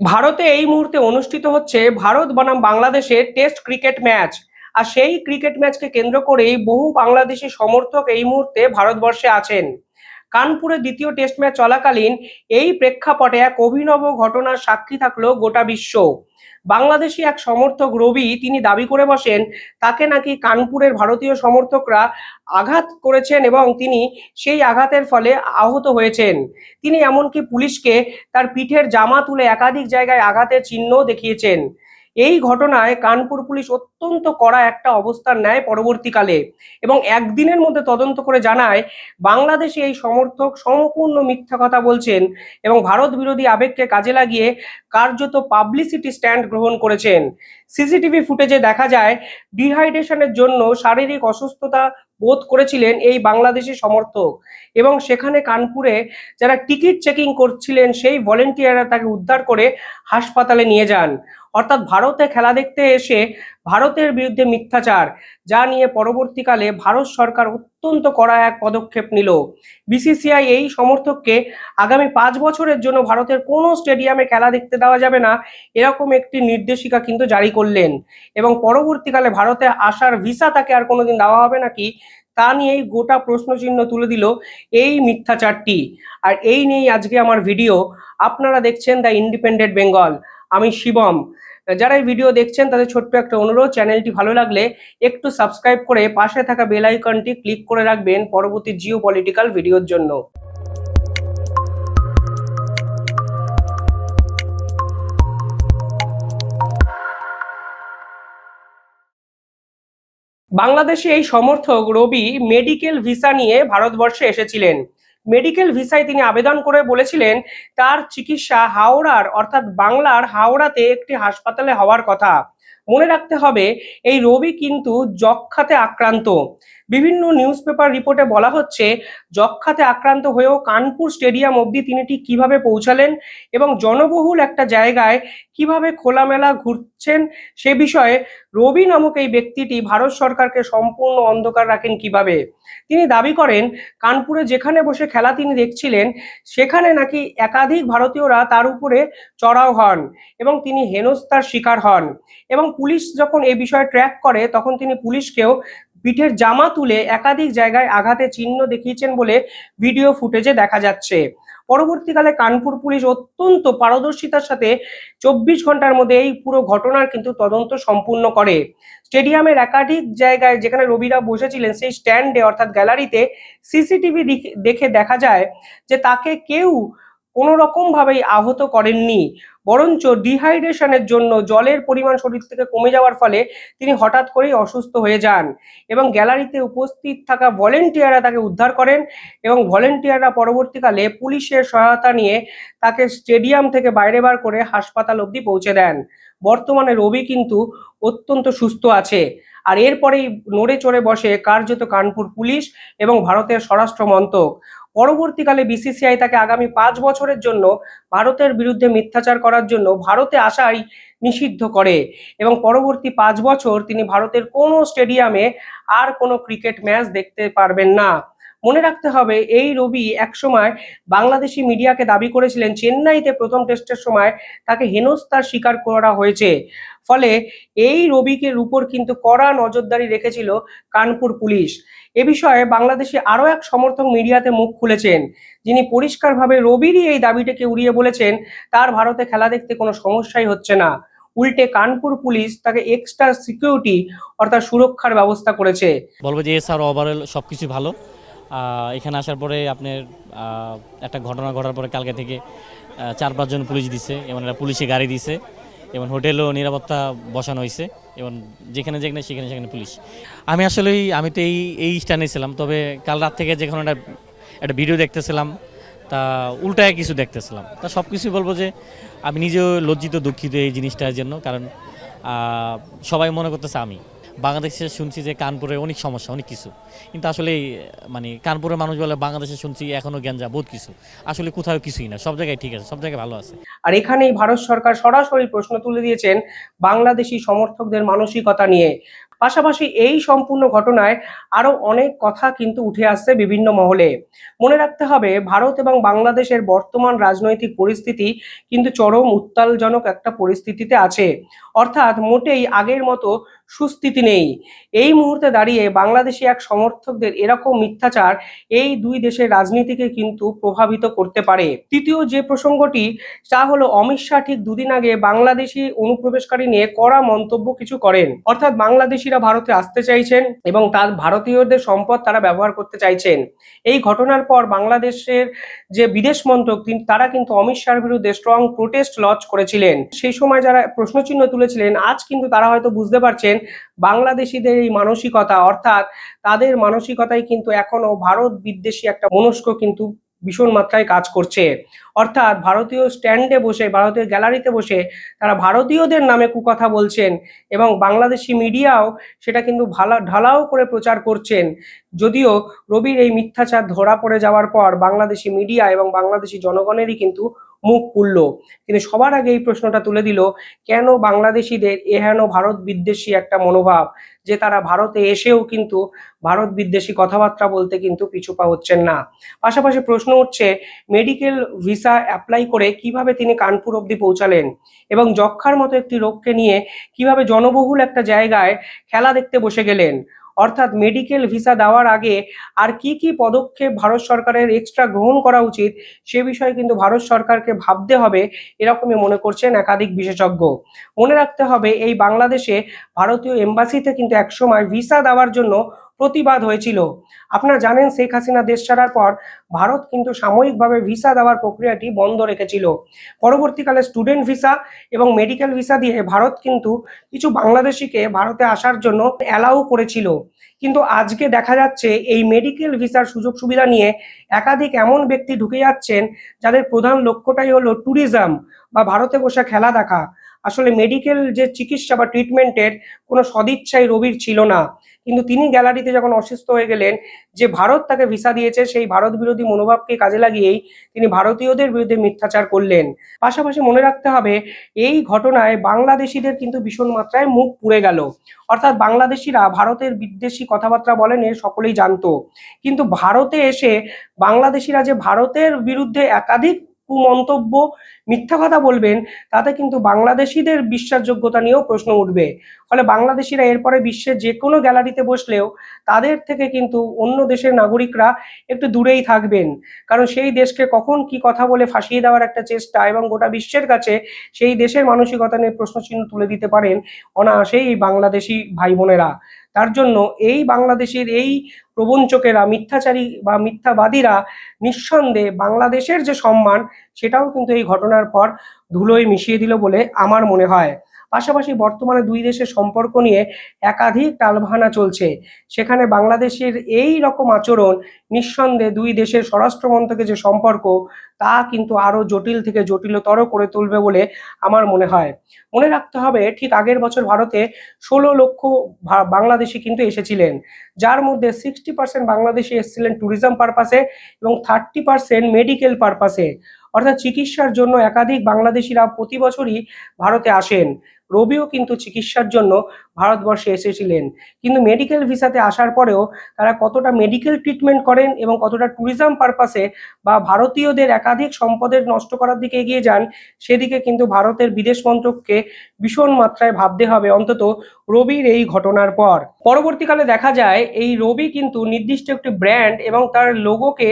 ভারতে এই মুহূর্তে অনুষ্ঠিত হচ্ছে ভারত বনাম বাংলাদেশের টেস্ট ক্রিকেট ম্যাচ। আর সেই ক্রিকেট ম্যাচকে কেন্দ্র করেই বহু বাংলাদেশি সমর্থক এই মুহূর্তে ভারতবর্ষে আছেন। কানপুরে দ্বিতীয় টেস্ট ম্যাচ চলাকালীন এই প্রেক্ষাপটে এক অভিনব ঘটনার সাক্ষী থাকল গোটা বিশ্ব। বাংলাদেশি এক সমর্থক রবি তিনি দাবি করে বসেন, তাকে নাকি কানপুরের ভারতীয় সমর্থকরা আঘাত করেছেন এবং তিনি সেই আঘাতের ফলে আহত হয়েছেন। তিনি এমনকি পুলিশকে তার পিঠের জামা তুলে একাধিক জায়গায় আঘাতের চিহ্নও দেখিয়েছেন। এই ঘটনায় কানপুর পুলিশ অত্যন্ত কড়া একটা অবস্থান নেয় পরবর্তীকালে এবং একদিনের মধ্যে তদন্ত করে জানায়, বাংলাদেশে এই সমর্থক সম্পূর্ণ মিথ্যা কথা বলছেন এবং ভারত বিরোধী আবেগকে কাজে লাগিয়ে কার্যত পাবলিসিটি স্ট্যান্ড গ্রহণ করেছেন। সিসিটিভি ফুটেজে দেখা যায়, ডিহাইড্রেশনের জন্য শারীরিক অসুস্থতা বোধ করেছিলেন এই বাংলাদেশি সমর্থক এবং সেখানে কানপুরে যারা টিকিট চেকিং করছিলেন সেই ভলেন্টিয়াররা তাকে উদ্ধার করে হাসপাতালে নিয়ে যান। অর্থাৎ ভারতে খেলা দেখতে এসে ভারতের বিরুদ্ধে মিথ্যাচার, যা নিয়ে পরবর্তীকালে ভারত সরকার অত্যন্ত কড়া এক পদক্ষেপ নিল। বিসিসিআই এই সমর্থককে আগামী পাঁচ বছরের জন্য ভারতের কোনো স্টেডিয়ামে খেলা দেখতে দেওয়া যাবে না, এরকম একটি নির্দেশিকা কিন্তু জারি করলেন। এবং পরবর্তীকালে ভারতে আসার ভিসা তাকে আর কোনোদিন দেওয়া হবে নাকি, তা নিয়েই গোটা প্রশ্নচিহ্ন তুলে দিল এই মিথ্যাচারটি। আর এই নিয়েই আজকে আমার ভিডিও। আপনারা দেখছেন দ্য ইন্ডিপেন্ডেন্ট বেঙ্গল। আমি শিবম। যারা এই ভিডিও দেখছেন, তাদের ছোট্ট একটা অনুরোধ চ্যানেলটি ভালো লাগলে একটু সাবস্ক্রাইব করে পাশে থাকা বেল আইকনটি ক্লিক করে রাখবেন পরবর্তী জিও পলিটিক্যাল ভিডিওর জন্য। বাংলাদেশে এই সমর্থক রবি মেডিকেল ভিসা নিয়ে ভারতবর্ষে এসেছিলেন। মেডিকেল ভিসায় তিনি আবেদন করে বলেছিলেন, তার চিকিৎসা হাওড়ার, অর্থাৎ বাংলার হাওড়াতে একটি হাসপাতালে হওয়ার কথা। মনে রাখতে হবে, এই রবি কিন্তু যক্ষাতে আক্রান্ত। বিভিন্ন নিউজ পেপার রিপোর্টে বলা হচ্ছে, যক্ষাতে আক্রান্ত হয়েও কানপুর স্টেডিয়াম অবধি তিনি ঠিক কীভাবে পৌঁছালেন এবং জনবহুল একটা জায়গায় কীভাবে খোলামেলা ঘুরছেন সে বিষয়ে রবি নামক এই ব্যক্তিটি ভারত সরকারকে সম্পূর্ণ অন্ধকার রাখেন কীভাবে? তিনি দাবি করেন, কানপুরে যেখানে বসে খেলা তিনি দেখছিলেন, সেখানে নাকি একাধিক ভারতীয়রা তার উপরে চড়াও হন এবং তিনি হেনস্থার শিকার হন এবং পুলিশ যখন এই বিষয়ে ট্র্যাক করে, তখন তিনি পুলিশকেও পিঠের জামা তুলে একাধিক জায়গায় আঘাতের চিহ্ন দেখিয়েছেন বলে ভিডিও ফুটেজে দেখা যাচ্ছে। পরবর্তীকালে কানপুর পুলিশ অত্যন্ত পারদর্শিতার সাথে চব্বিশ ঘণ্টার মধ্যে এই পুরো ঘটনার কিন্তু তদন্ত সম্পূর্ণ করে। স্টেডিয়ামের একাধিক জায়গায় যেখানে রবিরা বসেছিলেন, সেই স্ট্যান্ডে অর্থাৎ গ্যালারিতে সিসিটিভি দেখে দেখা যায় যে তাকে কেউ কোনো রকম ভাবেই আহত করেননি। বরঞ্চ ডিহাইড্রেশনের জন্য জলের পরিমাণ শরীর থেকে কমে যাওয়ার ফলে তিনি হঠাৎ করেই অসুস্থ হয়ে যান এবং গ্যালারিতে উপস্থিত থাকা ভলেন্টিয়াররা তাকে উদ্ধার করেন এবং ভলেন্টিয়াররা পরবর্তীকালে পুলিশের সহায়তা নিয়ে তাকে স্টেডিয়াম থেকে বাইরে বার করে হাসপাতাল অবধি পৌঁছে দেন। বর্তমানে রবি কিন্তু অত্যন্ত সুস্থ আছে। আর এরপরেই নড়ে চড়ে বসে কার্যত কানপুর পুলিশ এবং ভারতের স্বরাষ্ট্র মন্ত্রক। পরবর্তীকালে বিসিসিআই তাকে আগামী পাঁচ বছরের জন্য ভারতের বিরুদ্ধে মিথ্যাচার করার জন্য ভারতে আসাই নিষিদ্ধ করে এবং পরবর্তী পাঁচ বছর তিনি ভারতের কোনো স্টেডিয়ামে আর কোনো ক্রিকেট ম্যাচ দেখতে পারবেন না। মনে রাখতে হবে, এই রবি একসময় বাংলাদেশি মিডিয়াকে দাবি করেছিলেন চেন্নাইতে প্রথম টেস্টের সময় তাকে হেনস্থার শিকার করা হয়েছে। ফলে এই রবিকে উপর কিন্তু কড়া নজরদারি রেখেছিল কানপুর পুলিশ। এ বিষয়ে বাংলাদেশে আরও এক সমর্থক মিডিয়াতে মুখ খুলেছেন। যিনি পরিষ্কারভাবে রবিরই এই দাবিটাকে উড়িয়ে বলেছেন, তার ভারতে খেলা দেখতে কোনো সমস্যাই হচ্ছে না। উল্টে কানপুর পুলিশ তাকে এক্সট্রা সিকিউরিটি অর্থাৎ সুরক্ষার ব্যবস্থা করেছে। বলব যে এস আর ওভারঅল সব কিছু ভালো। এখানে আসার পরে আপনার একটা ঘটনা ঘটার পরে কালকে থেকে চার পাঁচজন পুলিশ দিছে, এবং একটা পুলিশে গাড়ি দিছে, এবং হোটেলও নিরাপত্তা বসানো হয়েছে এবং যেখানে যেখানে সেখানে সেখানে পুলিশ। আমি আসলে আমি তো এই এই স্ট্যান্ডে ছিলাম, তবে কাল রাত থেকে যেখানে একটা একটা ভিডিও দেখতেছিলাম, তা উল্টায় কিছু দেখতেছিলাম। তা সব কিছুই বলব যে, আমি নিজেও লজ্জিত, দুঃখিত এই জিনিসটার জন্য, কারণ সবাই মনে করতেছে আমি। বাংলাদেশে শুনছি যে কানপুরে অনেক সমস্যা, অনেক কিছু। কিন্তু আসলে মানে কানপুরের মানুষ বলে বাংলাদেশে শুনছি এখনও গ্যাঞ্জা, বহুত কিছু। আসলে কোথাও কিছুই না, সব জায়গায় ঠিক আছে, সব জায়গায় ভালো আছে। আর এখানেই ভারত সরকার সরাসরি প্রশ্ন তুলে দিয়েছেন বাংলাদেশি সমর্থকদের মানসিকতা নিয়ে। পাশাপাশি এই সম্পূর্ণ ঘটনায় আরও অনেক কথা কিন্তু উঠে আসছে বিভিন্ন মহলে। মনে রাখতে হবে, ভারত এবং বাংলাদেশের বর্তমান রাজনৈতিক পরিস্থিতি কিন্তু চরম উত্তালজনক একটা পরিস্থিতিতে আছে। অর্থাৎ মোটেই আগের মতো সুস্থিতি নেই। এই মুহূর্তে দাঁড়িয়ে বাংলাদেশি এক সমর্থকদের এরকম মিথ্যাচার এই দুই দেশের রাজনীতিকে কিন্তু প্রভাবিত করতে পারে। তৃতীয় যে প্রসঙ্গটি, তা হলো অমিত শাহ ঠিক দুদিন আগে বাংলাদেশি অনুপ্রবেশকারী নিয়ে কড়া মন্তব্য কিছু করেন। অর্থাৎ বাংলাদেশিরা ভারতে আসতে চাইছেন এবং তার ভারতীয়দের সম্পদ তারা ব্যবহার করতে চাইছেন। এই ঘটনার পর বাংলাদেশের যে বিদেশ মন্ত্রক তারা কিন্তু অমিত শাহর বিরুদ্ধে স্ট্রং প্রোটেস্ট লঞ্চ করেছিলেন। সেই সময় যারা প্রশ্নচিহ্ন তুলেছিলেন, আজ কিন্তু তারা হয়তো বুঝতে পারছেন বাংলাদেশিদের এই মানসিকতা, অর্থাৎ তাদের মানসিকতায় কিন্তু এখনও ভারত বিদ্বেষী একটা মনস্ক কিন্তু ভীষণ মাত্রায় কাজ করছে। অর্থাৎ ভারতীয় স্ট্যান্ডে বসে, ভারতীয় গ্যালারিতে বসে তারা ভারতীয়দের নামে কুকথা বলছেন এবং বাংলাদেশি মিডিয়াও সেটা কিন্তু ভালা, ঢালাও করে প্রচার করছেন। যদিও রবির এই মিথ্যাচার ধরা পড়ে যাওয়ার পর বাংলাদেশি মিডিয়া এবং বাংলাদেশি জনগণেরই কিন্তু মুখ পুড়ল কিন্তু সবার আগে এই প্রশ্নটা তুলে দিল, কেন বাংলাদেশিদের এহেন ভারত বিদ্বেষী একটা মনোভাব, যে তারা ভারতে এসেও কিন্তু ভারত বিদ্বেষী কথাবার্তা বলতে কিন্তু পিছুপা হচ্ছেন না। পাশাপাশি প্রশ্ন উঠছে, মেডিকেল ভিসা অ্যাপ্লাই করে কীভাবে তিনি কানপুর অবধি পৌঁছালেন? এবং যক্ষার মতো একটি রোগকে নিয়ে কীভাবে জনবহুল একটা জায়গায় খেলা দেখতে বসে গেলেন? অর্থাৎ মেডিকেল ভিসা দেওয়ার আগে আর কি কি পদক্ষেপ ভারত সরকারের এক্সট্রা গ্রহণ করা উচিত সে বিষয়ে কিন্তু ভারত সরকারকে ভাবতে হবে, এরকমই মনে করছেন একাধিক বিশেষজ্ঞ। মনে রাখতে হবে এই বাংলাদেশে ভারতীয় এম্বাসিতে কিন্তু একসময় ভিসা দেওয়ার জন্য প্রতিবাদ হয়েছিল। আপনারা জানেন শেখ হাসিনা দেশ ছাড়ার পর ভারত কিন্তু সাময়িকভাবে ভিসা দেওয়ার প্রক্রিয়াটি বন্ধ রেখেছিল। পরবর্তীকালে স্টুডেন্ট ভিসা এবং মেডিকেল ভিসা দিয়ে ভারত কিন্তু কিছু বাংলাদেশিকে ভারতে আসার জন্য অ্যালাউ করেছিল। কিন্তু আজকে দেখা যাচ্ছে এই মেডিকেল ভিসার সুযোগ সুবিধা নিয়ে একাধিক এমন ব্যক্তি ঢুকে যাচ্ছেন যাদের প্রধান লক্ষ্যটাই হলো ট্যুরিজম বা ভারতে বসে খেলা দেখা। আসলে মেডিকেল যে চিকিৎসা বা ট্রিটমেন্টের কোনো সদিচ্ছাই রবির ছিল না। কিন্তু তিনি গ্যালারিতে যখন অসুস্থ হয়ে গেলেন, যে ভারত তাকে ভিসা দিয়েছে, সেই ভারত বিরোধী মনোভাবকে কাজে লাগিয়েই তিনি ভারতীয়দের বিরুদ্ধে মিথ্যাচার করলেন। পাশাপাশি মনে রাখতে হবে, এই ঘটনায় বাংলাদেশিদের কিন্তু ভীষণ মাত্রায় মুখ পুড়ে গেল। অর্থাৎ বাংলাদেশিরা ভারতের বিদ্বেষী কথাবার্তা বলেন, এ সকলেই জানতো। কিন্তু ভারতে এসে বাংলাদেশিরা যে ভারতের বিরুদ্ধে একাধিক কুমন্তব্য মিথ্যা কথা বলবেন, তাতে কিন্তু বাংলাদেশিদের বিশ্বাসযোগ্যতা নিয়েও প্রশ্ন উঠবে। ফলে বাংলাদেশিরা এরপরে বিশ্বের যে কোনো গ্যালারিতে বসলেও তাদের থেকে কিন্তু অন্য দেশের নাগরিকরা একটু দূরেই থাকবেন। কারণ সেই দেশকে কখন কি কথা বলে ফাঁসিয়ে দেওয়ার একটা চেষ্টা এবং গোটা বিশ্বের কাছে সেই দেশের মানসিকতা নিয়ে প্রশ্নচিহ্ন তুলে দিতে পারেন অনায়াসেই এই বাংলাদেশি ভাই বোনেরা তার জন্য এই বাংলাদেশের এই প্রবঞ্চকেরা, মিথ্যাচারী বা মিথ্যাবাদীরা নিঃসন্দেহে বাংলাদেশের যে সম্মান, সেটাও কিন্তু এই ঘটনার পর ধুলোয় মিশিয়ে দিল বলে আমার মনে হয়। পাশাপাশি বর্তমানে দুই দেশের সম্পর্ক নিয়ে একাধিক টালবাহানা চলছে। সেখানে বাংলাদেশের এই রকম আচরণ নিঃসন্দেহে দুই দেশের স্বরাষ্ট্র মন্ত্রকের যে সম্পর্ক, তা কিন্তু আরও জটিল থেকে জটিলতর করে তুলবে বলে আমার মনে হয়। মনে রাখতে হবে, ঠিক আগের বছর ভারতে ষোলো লক্ষ বাংলাদেশি কিন্তু এসেছিলেন, যার মধ্যে সিক্সটি পার্সেন্ট বাংলাদেশি এসেছিলেন ট্যুরিজম পারপাসে এবং থার্টি পার্সেন্ট মেডিকেল পারপাসে অর্থাৎ চিকিৎসার জন্য একাধিক বাংলাদেশিরা প্রতি বছরই ভারতে আসেন। রবিও কিন্তু চিকিৎসার জন্য ভারতবর্ষে এসেছিলেন। কিন্তু মেডিকেল ভিসাতে আসার পরেও তারা কতটা মেডিকেল ট্রিটমেন্ট করেন এবং কতটা ট্যুরিজম পারপাসে বা ভারতীয়দের একাধিক সম্পদের নষ্ট করার দিকে এগিয়ে যান, সেদিকে কিন্তু ভারতের বিদেশ মন্ত্রককে ভীষণ মাত্রায় ভাবতে হবে অন্তত রবির এই ঘটনার পর। পরবর্তীকালে দেখা যায়, এই রবি কিন্তু নির্দিষ্ট একটি ব্র্যান্ড এবং তার লোগোকে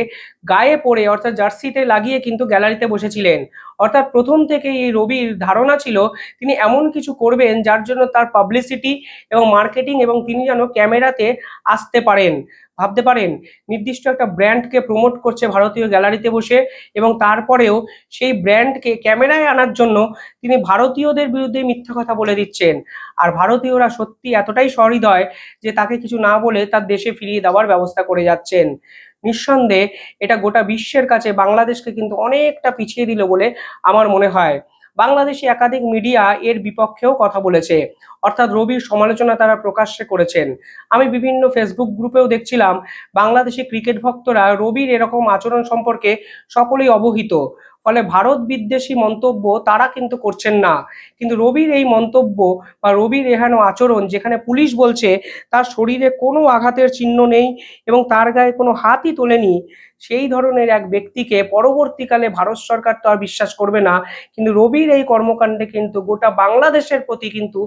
গায়ে পড়ে, অর্থাৎ জার্সিতে লাগিয়ে কিন্তু গ্যালারিতে বসেছিলেন। অর্থাৎ প্রথম থেকে এই রবির ধারণা ছিল তিনি এমন কিছু করবেন যার জন্য তার পাবলিসিটি এবং মার্কেটিং এবং তিনি যেন ক্যামেরাতে আসতে পারেন, ভাবতে পারেন। নির্দিষ্ট একটা ব্র্যান্ডকে প্রমোট করছে ভারতীয় গ্যালারিতে বসে এবং তারপরেও সেই ব্র্যান্ডকে ক্যামেরায় আনার জন্য তিনি ভারতীয়দের বিরুদ্ধে মিথ্যা কথা বলে দিচ্ছেন। আর ভারতীয়রা সত্যি এতটাই সহৃদয় যে তাকে কিছু না বলে তার দেশে ফিরিয়ে দেওয়ার ব্যবস্থা করে যাচ্ছেন। নিঃসন্দেহে এটা গোটা বিশ্বের কাছে বাংলাদেশকে কিন্তু অনেকটা পিছিয়ে দিল বলে আমার মনে হয়। বাংলাদেশি একাধিক মিডিয়া এর বিপক্ষেও কথা বলেছে। অর্থাৎ রবির সমালোচনা তারা প্রকাশ্যে করেছেন। আমি বিভিন্ন ফেসবুক গ্রুপেও দেখছিলাম, বাংলাদেশি ক্রিকেট ভক্তরা রবির এরকম আচরণ সম্পর্কে সকলেই অবহিত। ফলে ভারত বিদ্বেষী মন্তব্য তারা কিন্তু করছেন না। কিন্তু রবির এই মন্তব্য বা রবির এহেন আচরণ যেখানে পুলিশ বলছে তার শরীরে কোনো আঘাতের চিহ্ন নেই এবং তার গায়ে কোনো হাতই তোলেনি, সেই ধরনের এক ব্যক্তিকে পরবর্তীকালে ভারত সরকার তো আর বিশ্বাস করবে না। কিন্তু রবির এই কর্মকাণ্ডে কিন্তু গোটা বাংলাদেশের প্রতি কিন্তু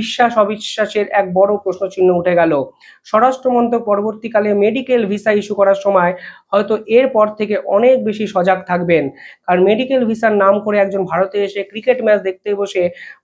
বিশ্বাস অবিশ্বাসের এক বড় প্রশ্নচিহ্ন উঠে গেল। স্বরাষ্ট্রমন্ত্রক পরবর্তীকালে মেডিকেল ভিসা ইস্যু করার সময় হয়তো এরপর থেকে অনেক বেশি সজাগ থাকবেন। কারণ মেডিকেল ভিসার নাম করে একজন ভারতে এসে ক্রিকেট ম্যাচ দেখতে বসে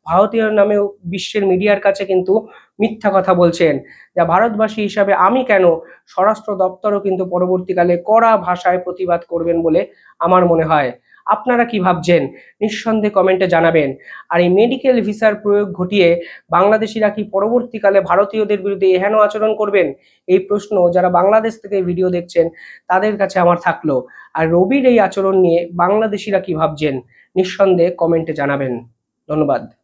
ভারতীয় নামেও বিশ্বের মিডিয়ার কাছে কিন্তু মিথ্যা কথা বলছেন। যা ভারতবাসী হিসাবে আমি কেন স্বরাষ্ট্র দপ্তরও কিন্তু পরবর্তীকালে কড়া ভাষায় প্রতিবাদ করবেন বলে আমার মনে হয়। আপনারা কি ভাবছেন? নিঃসন্দেহে কমেন্টে জানাবেন। আর এই মেডিকেল ভিসার প্রয়োগ ঘটিয়ে বাংলাদেশিরা কি পরবর্তীকালে ভারতীয়দের বিরুদ্ধে এহেন আচরণ করবেন? এই প্রশ্ন যারা বাংলাদেশ থেকে ভিডিও দেখছেন, তাদের কাছে আমার থাকল। আর রবির এই আচরণ নিয়ে বাংলাদেশিরা কি ভাবছেন? নিঃসন্দেহে কমেন্টে জানাবেন। ধন্যবাদ।